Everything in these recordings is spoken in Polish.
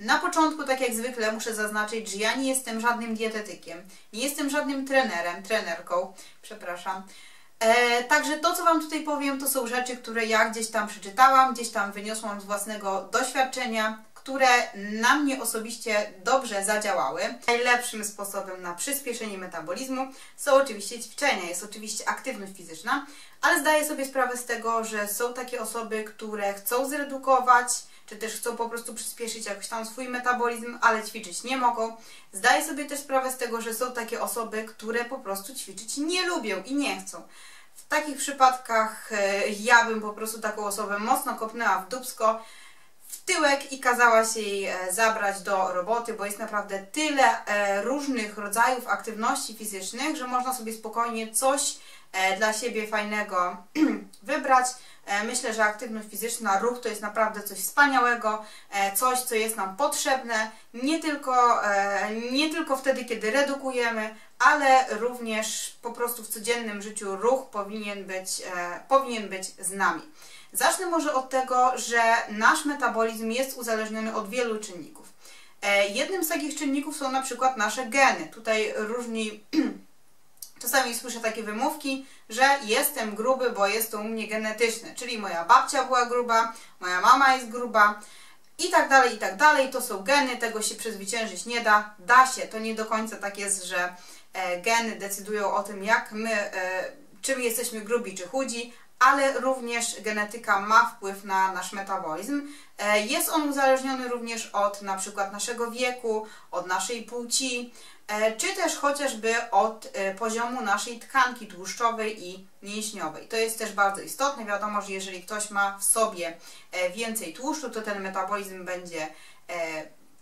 Na początku, tak jak zwykle, muszę zaznaczyć, że ja nie jestem żadnym dietetykiem, nie jestem żadnym trenerem, trenerką, przepraszam. E, także to, co Wam tutaj powiem, to są rzeczy, które ja gdzieś tam przeczytałam, gdzieś tam wyniosłam z własnego doświadczenia, które na mnie osobiście dobrze zadziałały. Najlepszym sposobem na przyspieszenie metabolizmu są oczywiście ćwiczenia, jest oczywiście aktywność fizyczna, ale zdaję sobie sprawę z tego, że są takie osoby, które chcą zredukować, czy też chcą po prostu przyspieszyć jakoś tam swój metabolizm, ale ćwiczyć nie mogą. Zdaję sobie też sprawę z tego, że są takie osoby, które po prostu ćwiczyć nie lubią i nie chcą. W takich przypadkach e, ja bym po prostu taką osobę mocno kopnęła w dubsko, w tyłek i kazała się jej e, zabrać do roboty, bo jest naprawdę tyle e, różnych rodzajów aktywności fizycznych, że można sobie spokojnie coś dla siebie fajnego wybrać. Myślę, że aktywność fizyczna, ruch to jest naprawdę coś wspaniałego, coś, co jest nam potrzebne, nie tylko, nie tylko wtedy, kiedy redukujemy, ale również po prostu w codziennym życiu ruch powinien być, e, powinien być z nami. Zacznę może od tego, że nasz metabolizm jest uzależniony od wielu czynników. E, jednym z takich czynników są na przykład nasze geny. Tutaj różni, czasami słyszę takie wymówki, że jestem gruby, bo jest to u mnie genetyczne, czyli moja babcia była gruba, moja mama jest gruba i tak dalej, i tak dalej. To są geny, tego się przezwyciężyć nie da. Da się, to nie do końca tak jest, że E, geny decydują o tym, jak my, e, czym jesteśmy grubi czy chudzi, ale również genetyka ma wpływ na nasz metabolizm. E, jest on uzależniony również od na przykład naszego wieku, od naszej płci, czy też chociażby od poziomu naszej tkanki tłuszczowej i mięśniowej. To jest też bardzo istotne. Wiadomo, że jeżeli ktoś ma w sobie więcej tłuszczu, to ten metabolizm będzie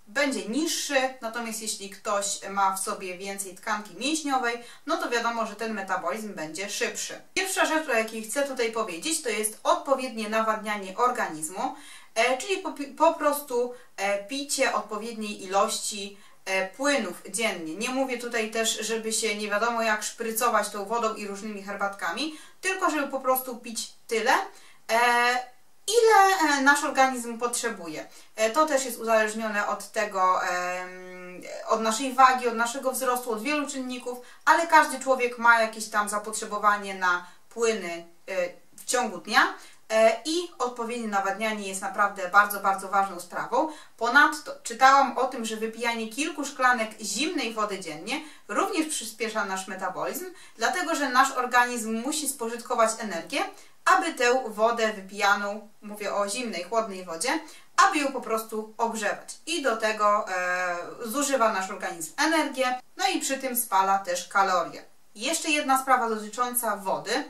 będzie niższy, natomiast jeśli ktoś ma w sobie więcej tkanki mięśniowej, no to wiadomo, że ten metabolizm będzie szybszy. Pierwsza rzecz, o jakiej chcę tutaj powiedzieć, to jest odpowiednie nawadnianie organizmu, e, czyli po, po prostu e, picie odpowiedniej ilości e, płynów dziennie. Nie mówię tutaj też, żeby się nie wiadomo jak szprycować tą wodą i różnymi herbatkami, tylko żeby po prostu pić tyle, ile e, nasz organizm potrzebuje. E, to też jest uzależnione od tego, od naszej wagi, od naszego wzrostu, od wielu czynników, ale każdy człowiek ma jakieś tam zapotrzebowanie na płyny e, w ciągu dnia i odpowiednie nawadnianie jest naprawdę bardzo, bardzo ważną sprawą. Ponadto czytałam o tym, że wypijanie kilku szklanek zimnej wody dziennie również przyspiesza nasz metabolizm, dlatego że nasz organizm musi spożytkować energię, aby tę wodę wypijaną, mówię o zimnej, chłodnej wodzie, aby ją po prostu ogrzewać. I do tego e, zużywa nasz organizm energię, no i przy tym spala też kalorie. Jeszcze jedna sprawa dotycząca wody,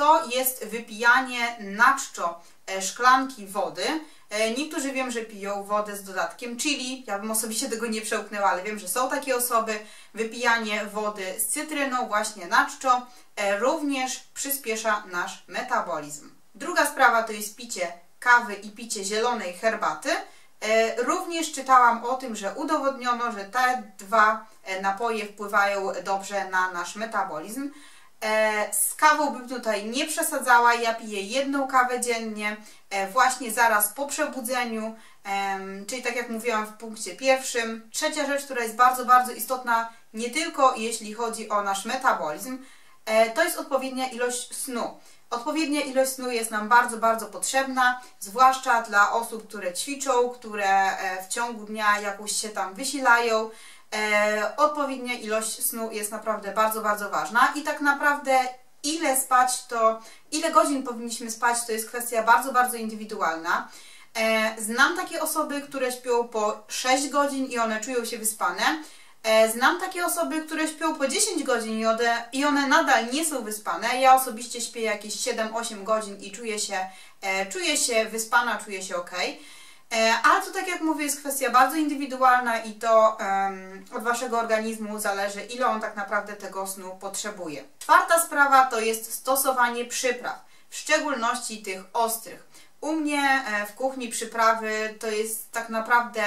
to jest wypijanie na czczo e, szklanki wody. E, niektórzy wiem, że piją wodę z dodatkiem chili. Ja bym osobiście tego nie przełknęła, ale wiem, że są takie osoby. Wypijanie wody z cytryną właśnie na czczo e, również przyspiesza nasz metabolizm. Druga sprawa to jest picie kawy i picie zielonej herbaty. Również czytałam o tym, że udowodniono, że te dwa napoje wpływają dobrze na nasz metabolizm. E, z kawą bym tutaj nie przesadzała, ja piję jedną kawę dziennie, e, właśnie zaraz po przebudzeniu, czyli tak jak mówiłam w punkcie pierwszym. Trzecia rzecz, która jest bardzo, bardzo istotna, nie tylko jeśli chodzi o nasz metabolizm, e, to jest odpowiednia ilość snu. Odpowiednia ilość snu jest nam bardzo, bardzo potrzebna, zwłaszcza dla osób, które ćwiczą, które w ciągu dnia jakoś się tam wysilają, e, odpowiednia ilość snu jest naprawdę bardzo, bardzo ważna i tak naprawdę ile spać to, ile godzin powinniśmy spać to jest kwestia bardzo, bardzo indywidualna. E, znam takie osoby, które śpią po 6 godzin i one czują się wyspane. E, znam takie osoby, które śpią po 10 godzin i one, i one nadal nie są wyspane. Ja osobiście śpię jakieś 7-8 godzin i czuję się, e, czuję się wyspana, czuję się ok. E, ale to tak jak mówię jest kwestia bardzo indywidualna i to um, od Waszego organizmu zależy ile on tak naprawdę tego snu potrzebuje. Czwarta sprawa to jest stosowanie przypraw, w szczególności tych ostrych. U mnie e, w kuchni przyprawy to jest tak naprawdę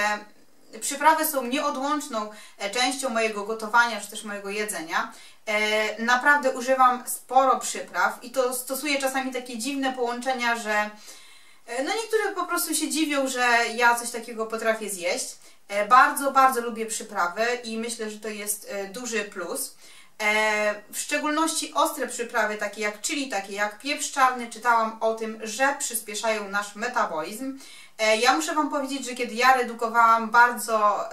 przyprawy są nieodłączną e, częścią mojego gotowania, czy też mojego jedzenia. Naprawdę używam sporo przypraw i to stosuję czasami takie dziwne połączenia, że no niektórzy po prostu się dziwią, że ja coś takiego potrafię zjeść. E, bardzo, bardzo lubię przyprawy i myślę, że to jest e, duży plus. E, w szczególności ostre przyprawy, takie jak chili, takie jak pieprz czarny, czytałam o tym, że przyspieszają nasz metabolizm. Ja muszę Wam powiedzieć, że kiedy ja redukowałam bardzo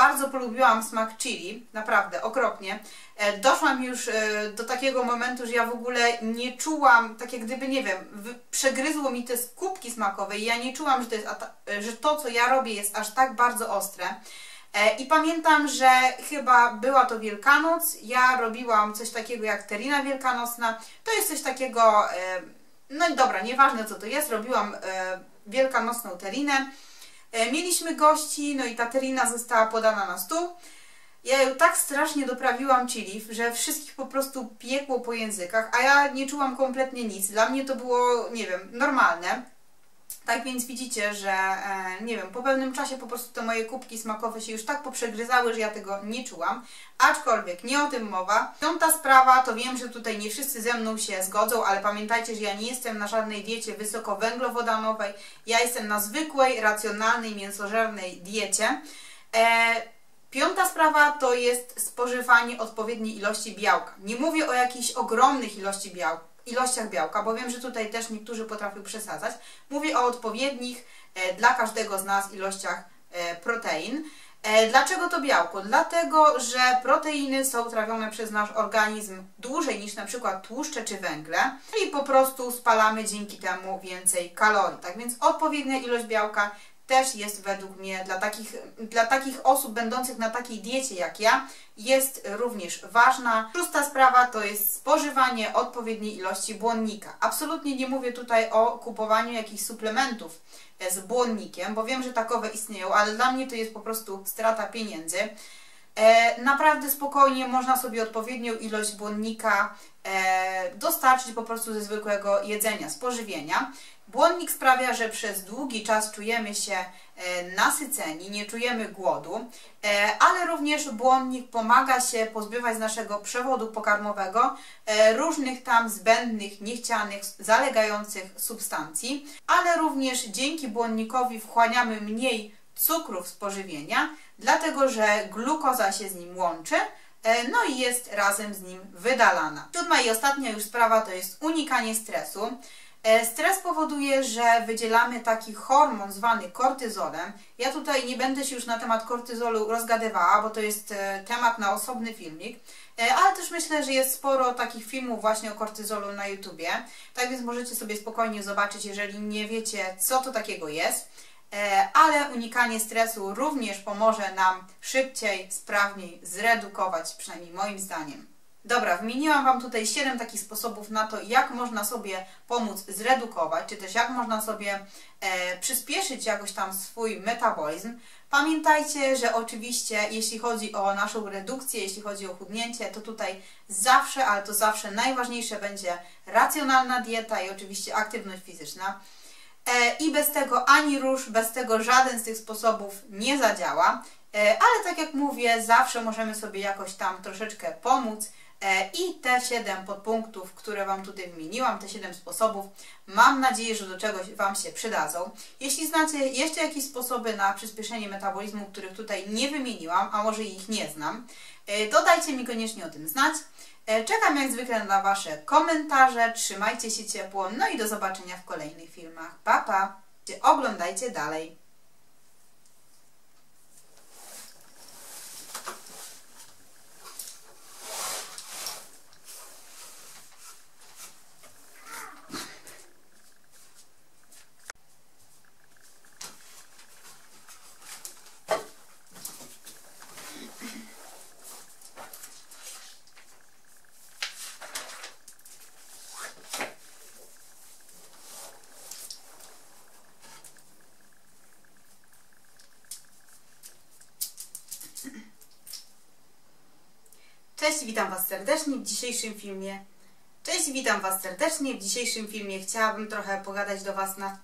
bardzo polubiłam smak chili, naprawdę, okropnie. E, doszłam już e, do takiego momentu, że ja w ogóle nie czułam, tak jak gdyby, nie wiem, przegryzło mi te kubki smakowe i ja nie czułam, że to, jest, e, że to, co ja robię jest aż tak bardzo ostre. I pamiętam, że chyba była to Wielkanoc, ja robiłam coś takiego jak terina wielkanocna. To jest coś takiego, no i dobra, nieważne co to jest, robiłam wielkanocną terinę. E, mieliśmy gości, no i ta terina została podana na stół. Ja ją tak strasznie doprawiłam chili, że wszystkich po prostu piekło po językach, a ja nie czułam kompletnie nic. Dla mnie to było, nie wiem, normalne. Tak więc widzicie, że e, nie wiem, po pewnym czasie po prostu te moje kubki smakowe się już tak poprzegryzały, że ja tego nie czułam. Aczkolwiek nie o tym mowa. Piąta sprawa, to wiem, że tutaj nie wszyscy ze mną się zgodzą, ale pamiętajcie, że ja nie jestem na żadnej diecie wysokowęglowodanowej. Ja jestem na zwykłej, racjonalnej, mięsożernej diecie. E, Piąta sprawa to jest spożywanie odpowiedniej ilości białka. Nie mówię o jakiejś ogromnych ilości białka, ilościach białka, bo wiem, że tutaj też niektórzy potrafią przesadzać. Mówię o odpowiednich e, dla każdego z nas ilościach e, protein. E, dlaczego to białko? Dlatego, że proteiny są trawione przez nasz organizm dłużej niż na przykład tłuszcze czy węgle, czyli po prostu spalamy dzięki temu więcej kalorii. Tak więc odpowiednia ilość białka też jest według mnie dla takich, dla takich osób będących na takiej diecie jak ja, jest również ważna. Szósta sprawa to jest spożywanie odpowiedniej ilości błonnika. Absolutnie nie mówię tutaj o kupowaniu jakichś suplementów z błonnikiem, bo wiem, że takowe istnieją, ale dla mnie to jest po prostu strata pieniędzy. E, naprawdę spokojnie można sobie odpowiednią ilość błonnika e, dostarczyć po prostu ze zwykłego jedzenia, spożywienia. Błonnik sprawia, że przez długi czas czujemy się e, nasyceni, nie czujemy głodu, e, ale również błonnik pomaga się pozbywać z naszego przewodu pokarmowego e, różnych tam zbędnych, niechcianych, zalegających substancji, ale również dzięki błonnikowi wchłaniamy mniej cukrów z pożywienia, dlatego że glukoza się z nim łączy, no i jest razem z nim wydalana. Siódma i ostatnia już sprawa to jest unikanie stresu. E, stres powoduje, że wydzielamy taki hormon zwany kortyzolem. Ja tutaj nie będę się już na temat kortyzolu rozgadywała, bo to jest e, temat na osobny filmik, e, ale też myślę, że jest sporo takich filmów właśnie o kortyzolu na YouTubie, tak więc możecie sobie spokojnie zobaczyć, jeżeli nie wiecie, co to takiego jest. Ale unikanie stresu również pomoże nam szybciej, sprawniej zredukować, przynajmniej moim zdaniem, Dobra, wymieniłam Wam tutaj 7 takich sposobów na to, jak można sobie pomóc zredukować, czy też jak można sobie e, przyspieszyć jakoś tam swój metabolizm. Pamiętajcie, że oczywiście jeśli chodzi o naszą redukcję, jeśli chodzi o chudnięcie, to tutaj zawsze, ale to zawsze najważniejsze będzie racjonalna dieta i oczywiście aktywność fizyczna. E, I bez tego ani róż, bez tego żaden z tych sposobów nie zadziała. E, ale tak jak mówię, zawsze możemy sobie jakoś tam troszeczkę pomóc E, I te 7 podpunktów, które Wam tutaj wymieniłam, te 7 sposobów, mam nadzieję, że do czegoś Wam się przydadzą. Jeśli znacie jeszcze jakieś sposoby na przyspieszenie metabolizmu, których tutaj nie wymieniłam, a może ich nie znam, e, to dajcie mi koniecznie o tym znać. E, czekam jak zwykle na Wasze komentarze, trzymajcie się ciepło, no i do zobaczenia w kolejnych filmach. Pa, pa! Oglądajcie dalej. Cześć, witam Was serdecznie w dzisiejszym filmie. Cześć, witam Was serdecznie. W dzisiejszym filmie chciałabym trochę pogadać do Was na